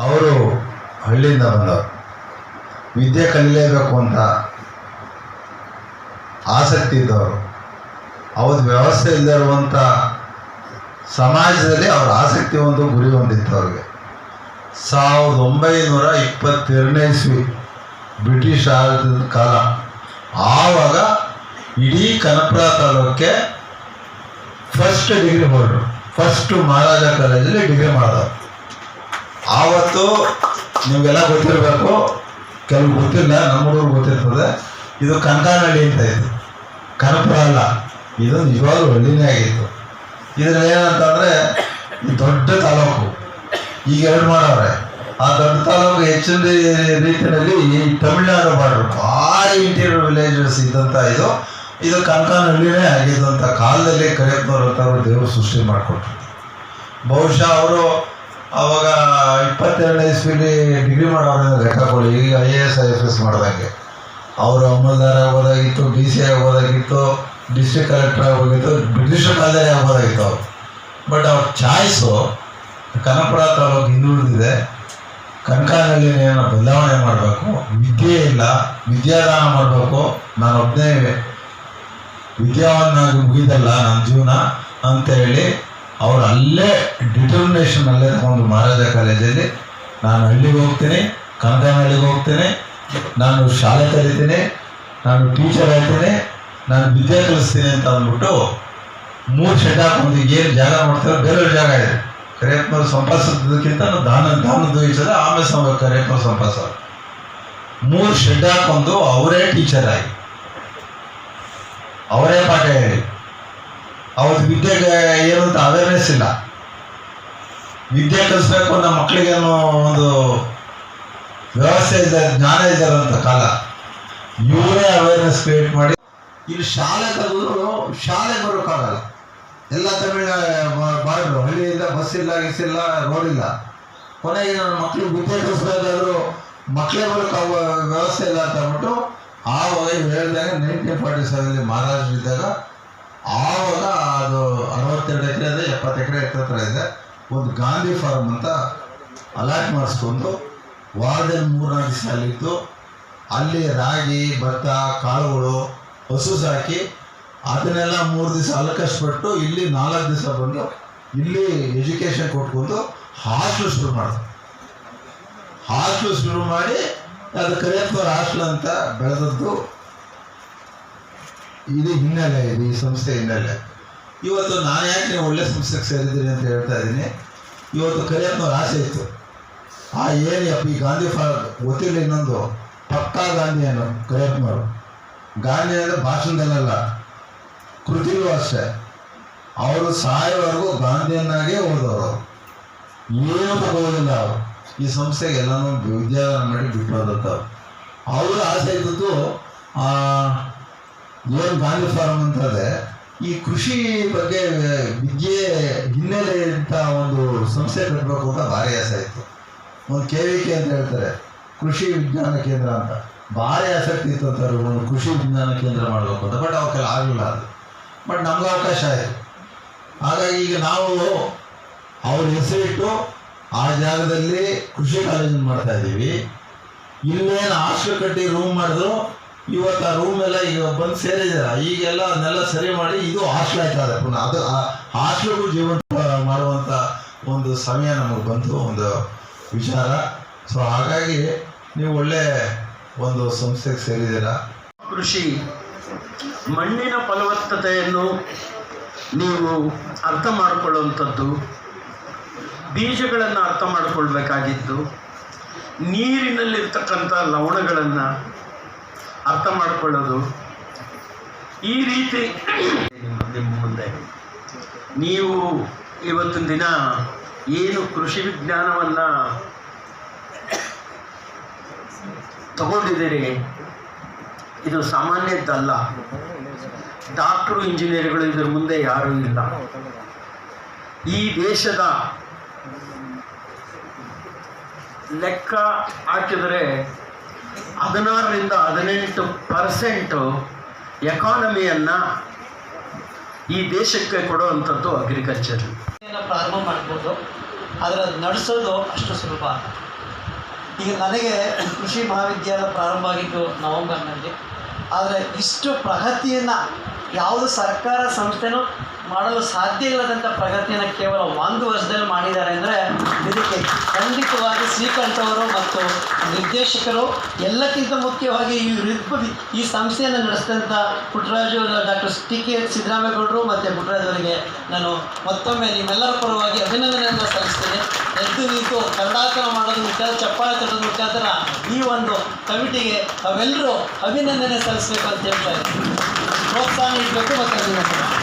ಅವರು ಹಳ್ಳಿಯಿಂದ ಬಂದವರು. ವಿದ್ಯೆ ಕಲಿಯಲೇಬೇಕು ಅಂತ ಆಸಕ್ತಿ ಇದ್ದವರು. ಅವ್ರ ವ್ಯವಸ್ಥೆ ಇಲ್ಲದಿರುವಂಥ ಸಮಾಜದಲ್ಲಿ ಅವ್ರ ಆಸಕ್ತಿ ಒಂದು ಗುರಿ ಹೊಂದಿತ್ತು ಅವ್ರಿಗೆ. ಸಾವಿರದ ಒಂಬೈನೂರ ಇಪ್ಪತ್ತೆರಡನೇ ಇಸ್ವಿ ಬ್ರಿಟಿಷ್ ಆಡಳಿತದ ಕಾಲ. ಆವಾಗ ಇಡೀ ಕನಪುರ ತಾಲೂಕೆ ಫಸ್ಟ್ ಡಿಗ್ರಿ ಹೊರಟರು ಫಸ್ಟ್ ಮಹಾರಾಜ ಕಾಲೇಜಲ್ಲಿ ಡಿಗ್ರಿ ಮಾಡಿದವರು. ಆವತ್ತು ನಿಮಗೆಲ್ಲ ಗೊತ್ತಿರಬೇಕು. ಕೆಲವು ಗೊತ್ತಿಲ್ಲ, ನಮ್ಮ ಹುಡುಗರು ಗೊತ್ತಿರ್ತದೆ. ಇದು ಕಂಕಾನಹಳ್ಳಿ ಅಂತ ಇತ್ತು ಕನಪುರ ಅಲ್ಲ. ಇದು ನಿಜವಾಗ್ಲೂ ಹಳ್ಳಿನೇ ಆಗಿತ್ತು. ಇದ್ರ ಏನಂತಂದರೆ ದೊಡ್ಡ ತಾಲೂಕು. ಈಗ ಎರಡು ಮಾಡವ್ರೆ ಆ ದೊಡ್ಡ ತಾಲೂಕು ಹೆಚ್ಚಿನ ರೀತಿಯಲ್ಲಿ ತಮಿಳ್ನಾಡು ಬಾರ್ಡ್ರು. ಭಾರಿ ಇಂಟೀರಿಯರ್ ವಿಲೇಜಸ್ ಇದ್ದಂಥ ಇದು. ಇದು ಕಂಕಾನಹಳ್ಳಿನೇ ಆಗಿದ್ದಂಥ ಕಾಲದಲ್ಲಿ ಕರಿಯಪ್ಪನವ್ರು ದೇವರು ಸೃಷ್ಟಿ ಮಾಡಿಕೊಟ್ರು. ಬಹುಶಃ ಅವರು ಅವಾಗ ಇಪ್ಪತ್ತೆರಡನೇ ಇಸ್ವಿಲಿ ಡಿಗ್ರಿ ಮಾಡೋರು ಲೆಕ್ಕ ಕೊಡಿ. ಈಗ I A S I F S ಮಾಡ್ದಂಗೆ. ಅವರು ಅಮಲ್ದಾರ ಆಗ್ಬೋದಾಗಿತ್ತು ಡಿ ಸಿ ಆಗ್ಬೋದಾಗಿತ್ತು ಡಿಸ್ಟ್ರಿಕ್ಟ್ ಕಲೆಕ್ಟರ್ ಆಗ್ಬೋದಾಗಿತ್ತು ಬ್ರಿಟಿಷ್ ಕಾಲದಲ್ಲಿ ಆಗ್ಬೋದಾಗಿತ್ತು ಅವರು. ಬಟ್ ಅವ್ರ ಚಾಯ್ಸು ಕನಪುರ ತಾಲೂಕು ಹಿಂದುಳಿದಿದೆ. ಕಂಕಾಲಲ್ಲಿ ಏನೋ ಬದಲಾವಣೆ ಮಾಡಬೇಕು, ವಿದ್ಯೆ ಇಲ್ಲ, ವಿದ್ಯಾದಾನ ಮಾಡಬೇಕು ನಾನೊಬ್ಬನೇ ವಿದ್ಯಾವನ್ನಾಗಿ ಮುಗಿದಲ್ಲ ನನ್ನ ಜೀವನ ಅಂತ ಹೇಳಿ ಅವ್ರು ಅಲ್ಲೇ ಡಿಟರ್ಮಿನೇಷನ್ ಅಲ್ಲೇ ತಗೊಂಡು ಮಹಾರಾಜ ಕಾಲೇಜಲ್ಲಿ ನಾನು ಹಳ್ಳಿಗೆ ಹೋಗ್ತೀನಿ, ಕನಕನಹಳ್ಳಿಗೆ ಹೋಗ್ತೇನೆ, ನಾನು ಶಾಲೆ ಕಲಿತೀನಿ, ನಾನು ಟೀಚರ್ ಆಗ್ತೀನಿ, ನಾನು ವಿದ್ಯೆ ಕಲಿಸ್ತೀನಿ ಅಂತ ಅಂದ್ಬಿಟ್ಟು ಮೂರು ಶೆಡ್ ಹಾಕೊಂಡು ಏನು ಜಾಗ ಮಾಡ್ತಾರೋ ಬೇರೆ ಜಾಗ ಇದೆ. ಕರಿಯಪ್ಪನವ್ರು ಸಂಪಾದಿಸೋದಕ್ಕಿಂತ ದಾನ ದಾನದ ವಿಚಾರ ಆಮೇಲೆ ಸಮ ಕರಿಯಪ್ಪನವ್ರು ಸಂಪಾಸ ಮೂರು ಶೆಡ್ ಹಾಕೊಂಡು ಅವರೇ ಟೀಚರ್ ಆಗಿ. ಅವರೇ ಪಾಠ ಹೇಳಿ. ಅವತ್ತು ವಿದ್ಯೆಗೆ ಏನು ಅಂತ ಅವೇರ್ನೆಸ್ ಇಲ್ಲ. ವಿದ್ಯೆ ಕಲಿಸ್ಬೇಕು ನಮ್ಮ ಮಕ್ಕಳಿಗೇನೋ ಒಂದು ವ್ಯವಸ್ಥೆ ಇದೆ, ಜ್ಞಾನ ಇದ್ದಾರಂತ ಕಾಲ. ಇವರೇ ಅವೇರ್ನೆಸ್ ಕ್ರಿಯೇಟ್ ಮಾಡಿ. ಇಲ್ಲಿ ಶಾಲೆ ಕಲಿದ್ರು ಶಾಲೆ ಬರೋಕ್ಕಾಗಲ್ಲ ಎಲ್ಲ ತಮಿಳ ಬಾರ್ಡ್ರು ಬಸ್ ಇಲ್ಲ, ಗಿಸ್ ಇಲ್ಲ ರೋಡ್ ಇಲ್ಲ. ಕೊನೆಗೆ ನನ್ನ ಮಕ್ಕಳಿಗೆ ವಿದ್ಯೆ ಕಲಿಸ್ಬೇಕಾದ್ರು ಮಕ್ಕಳೇ ಬರೋಕ್ಕಾಗ ವ್ಯವಸ್ಥೆ ಇಲ್ಲ ಅಂತ ಅಂದ್ಬಿಟ್ಟು ಆ ವೈ ಹೇಳಿದಾಗ ನೈನ್ಟೀನ್ ಫಾರ್ಟಿ ಸೆವೆನಲ್ಲಿ ಮಹಾರಾಷ್ಟ್ರ ಇದ್ದಾಗ ಆವಾಗ ಅದು ಅರವತ್ತೆರಡು ಎಕರೆ ಇದೆ, ಎಪ್ಪತ್ತು ಎಕರೆ ಹತ್ರ ಇದೆ. ಒಂದು ಗಾಂಧಿ ಫಾರ್ಮ್ ಅಂತ ಅಲಾಟ್ ಮಾಡಿಸ್ಕೊಂಡು ವಾರದಲ್ಲಿ ಮೂರನೇ ದಿವಸ ಅಲ್ಲಿತ್ತು ಅಲ್ಲಿ ರಾಗಿ, ಭತ್ತ, ಕಾಳುಗಳು ಹಸು ಸಾಕಿ ಅದನ್ನೆಲ್ಲ ಮೂರು ದಿವಸ ಅಲ್ಲಿ ಕಷ್ಟಪಟ್ಟು ಇಲ್ಲಿ ನಾಲ್ಕು ದಿವಸ ಬಂದು ಇಲ್ಲಿ ಎಜುಕೇಷನ್ ಕೊಟ್ಕೊಂಡು ಹಾಸ್ಟೆಲ್ ಶುರು ಮಾಡಿದ್ರು. ಹಾಸ್ಟೆಲ್ ಶುರು ಮಾಡಿ ಅದು ಕರಿಯಪ್ಪನವ್ರ ಹಾಸ್ಟೆಲ್ ಅಂತ ಬೆಳೆದದ್ದು ಇದು ಹಿನ್ನೆಲೆ ಇದು ಈ ಸಂಸ್ಥೆ ಹಿನ್ನೆಲೆ. ಇವತ್ತು ನಾನು ಯಾಕೆ ಒಳ್ಳೆ ಸಂಸ್ಥೆಗೆ ಸೇರಿದ್ದೀನಿ ಅಂತ ಹೇಳ್ತಾ ಇದ್ದೀನಿ. ಇವತ್ತು ಕರಿಯಪ್ಪನವ್ರ ಆಸೆ ಇತ್ತು. ಆ ಏರಿಯಪ್ಪ ಈ ಗಾಂಧಿ ಫಾರ್ ಗೊತ್ತಿಲ್ಲ ಇನ್ನೊಂದು ಪಕ್ಕಾ ಗಾಂಧಿ ಏನು ಕರಿಯಪ್ಪನವರು. ಗಾಂಧಿ ಅಂದರೆ ಭಾಷಣದಲ್ಲ ಕೃತಿಲೂ ಅಷ್ಟೇ. ಅವರು ಸಾಯೋವರೆಗೂ ಗಾಂಧಿಯನ್ನಾಗೇ ಓದೋರು. ಏನು ತಗೋದಿಲ್ಲ ಅವರು. ಈ ಸಂಸ್ಥೆಗೆ ಎಲ್ಲನೂ ವಿದ್ಯಾದಾನ ಮಾಡಿ ಬಿಟ್ಟು ಅವರು. ಆಸೆ ಇದ್ದದ್ದು ಏನು ಗಾಂಧಿ ಫಾರಂ ಅಂತಂದರೆ ಈ ಕೃಷಿ ಬಗ್ಗೆ ವಿದ್ಯೆ ಹಿನ್ನೆಲೆ ಅಂತ ಒಂದು ಸಂಸ್ಥೆ ಕಟ್ಟಬೇಕು ಅಂತ ಭಾರಿ ಆಸೆ ಇತ್ತು. ಒಂದು ಕೆ ವಿ ಕೆ ಅಂತ ಹೇಳ್ತಾರೆ, ಕೃಷಿ ವಿಜ್ಞಾನ ಕೇಂದ್ರ ಅಂತ. ಭಾರಿ ಆಸಕ್ತಿ ಇತ್ತು ಅಂತಾರೆ ಒಂದು ಕೃಷಿ ವಿಜ್ಞಾನ ಕೇಂದ್ರ ಮಾಡಬೇಕು ಅಂತ. ಬಟ್ ಅವಕ್ಕೆಲ್ಲ ಆಗಲಿಲ್ಲ ಅದು. ಬಟ್ ನಮ್ಗೆ ಅವಕಾಶ ಆಯಿತು. ಹಾಗಾಗಿ ಈಗ ನಾವು ಅವ್ರ ಹೆಸರಿಟ್ಟು ಆ ಜಾಗದಲ್ಲಿ ಕೃಷಿ ಕಾಲೇಜನ್ನು ಮಾಡ್ತಾ ಇದ್ದೀವಿ. ಇಲ್ಲೇನು ಹಾಸ್ಟೆಲ್ ಕಟ್ಟಿ ರೂಮ್ ಮಾಡಿದ್ರು ಇವತ್ತು ಆ ರೂಮ್ ಎಲ್ಲ ಈಗ ಬಂದು ಸೇರಿದ್ದಾರೆ ಈಗೆಲ್ಲ ಅದನ್ನೆಲ್ಲ ಸರಿ ಮಾಡಿ ಇದು ಹಾಸ್ಟೆಲ್ ಆಯ್ತದೆ ಪುನಃ. ಅದು ಹಾಸ್ಟೆಲ್ಗೂ ಜೀವಂತ ಮಾಡುವಂಥ ಒಂದು ಸಮಯ ನಮಗೆ ಬಂತು, ಒಂದು ವಿಚಾರ. ಸೊ ಹಾಗಾಗಿ ನೀವು ಒಳ್ಳೆ ಒಂದು ಸಂಸ್ಥೆಗೆ ಸೇರಿದ್ದೀರಾ. ಕೃಷಿ, ಮಣ್ಣಿನ ಫಲವತ್ತತೆಯನ್ನು ನೀವು ಅರ್ಥ ಮಾಡಿಕೊಳ್ಳುವಂಥದ್ದು, ಬೀಜಗಳನ್ನು ಅರ್ಥ ಮಾಡಿಕೊಳ್ಬೇಕಾಗಿದ್ದು, ನೀರಿನಲ್ಲಿರ್ತಕ್ಕಂಥ ಲವಣಗಳನ್ನು ಅರ್ಥ ಮಾಡಿಕೊಳ್ಳೋದು. ಈ ರೀತಿ ನಿಮ್ಮ ಮುಂದೆ. ನೀವು ಇವತ್ತಿನ ದಿನ ಏನು ಕೃಷಿ ವಿಜ್ಞಾನವನ್ನು ತಗೊಂಡಿದ್ದೀರಿ? ಇದು ಸಾಮಾನ್ಯದ್ದಲ್ಲ. ಡಾಕ್ಟ್ರು, ಇಂಜಿನಿಯರ್ಗಳು ಇದ್ರ ಮುಂದೆ ಯಾರೂ ಇಲ್ಲ. ಈ ದೇಶದ ಲೆಕ್ಕ ಹಾಕಿದರೆ ಹದಿನಾರರಿಂದ ಹದಿನೆಂಟು ಪರ್ಸೆಂಟು ಎಕಾನಮಿಯನ್ನು ಈ ದೇಶಕ್ಕೆ ಕೊಡುವಂಥದ್ದು ಅಗ್ರಿಕಲ್ಚರ್ ಪ್ರಾರಂಭ ಮಾಡ್ಬೋದು. ಆದರೆ ಅದು ನಡೆಸೋದು ಅಷ್ಟು ಸುಲಭ ಈಗ ನನಗೆ ಕೃಷಿ ಮಹಾವಿದ್ಯಾಲಯ ಪ್ರಾರಂಭ ಆಗಿದ್ದು ನವಂಬರ್ನಲ್ಲಿ. ಆದರೆ ಇಷ್ಟು ಪ್ರಗತಿಯನ್ನು ಯಾವುದು ಸರ್ಕಾರ ಸಂಸ್ಥೆನೂ ಮಾಡಲು ಸಾಧ್ಯ ಇಲ್ಲದಂಥ ಪ್ರಗತಿಯನ್ನು ಕೇವಲ ಒಂದು ವರ್ಷದಲ್ಲಿ ಮಾಡಿದ್ದಾರೆ ಅಂದರೆ ಇದಕ್ಕೆ ಖಂಡಿತವಾಗಿ ಶ್ರೀಕಂಠವರು ಮತ್ತು ನಿರ್ದೇಶಕರು ಎಲ್ಲಕ್ಕಿಂತ ಮುಖ್ಯವಾಗಿ ಈ ರಿಪ್ ಈ ಸಂಸ್ಥೆಯನ್ನು ನಡೆಸಿದಂಥ ಪುಟ್ಟರಾಜು ಡಾಕ್ಟರ್ ಟಿ ಕೆ ಸಿದ್ದರಾಮೇಗೌಡರು ಮತ್ತು ಪುಟ್ಟರಾಜ್ ನಾನು ಮತ್ತೊಮ್ಮೆ ನಿಮ್ಮೆಲ್ಲರ ಪರವಾಗಿ ಅಭಿನಂದನೆಯನ್ನು ಸಲ್ಲಿಸ್ತೇನೆ. ನಿಂತು ಕನ್ನಡಾಸನ ಮಾಡೋದು ಮುಖ್ಯ, ಚಪ್ಪಾಳೆ ತಟ್ಟೋದು ಮುಖಾಂತರ ಈ ಒಂದು ಕಮಿಟಿಗೆ ತಾವೆಲ್ಲರೂ ಅಭಿನಂದನೆ ಸಲ್ಲಿಸಬೇಕು ಅಂತ ಹೇಳ್ತಾ ಇದ್ದೀನಿ. ಪ್ರೋತ್ಸಾಹ ನೀಡಬೇಕು ಮತ್ತು ಅಭಿನಂದನೆ.